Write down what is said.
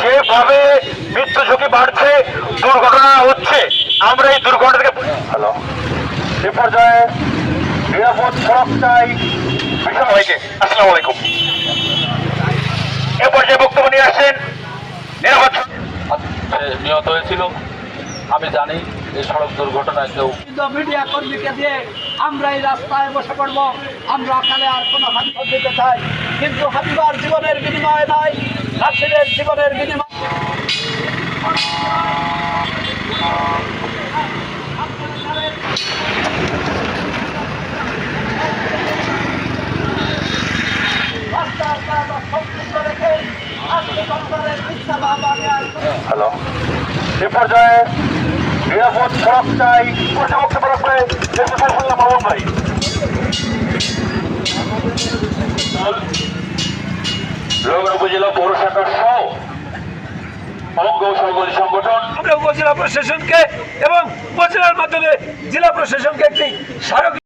যেভাবে মৃত্যু ঝুঁকি বাড়ছে, দুর্ঘটনা হচ্ছে, আমরা এই দুর্ঘটনা থেকে হ্যালো এ পর্যায়ে নিরাপদ সড়ক চাই সবাইকে আসসালামু আলাইকুম। এ পর্যায়ে বক্তব্য নিয়ে আসছেন নিরাপদ নিহত হয়েছিল। আমি জানি এই সড়ক দুর্ঘটনায় কেউ কিন্তু মিডিয়া কর্মীকে দিয়ে আমরা এই রাস্তায় বসে পড়ব। আমরা ওখানে আর কোনো হাবিব দিতে চাই। কিন্তু হাবিবার জীবনের বিনিময় নাই নাসিরের জীবনের বিনিময় হ্যালো। এ পর্যায়ে নিরাপদ সড়ক চাই। বক্তব্য রাখবে দেশের সাইফুল্লাহ মামুন ভাই। লোকর উপজেলা পৌর শাখার সহ অঙ্গ সহযোগী সংগঠন উপজেলা প্রশাসনকে এবং উপজেলার মাধ্যমে জেলা প্রশাসনকে একটি স্মারক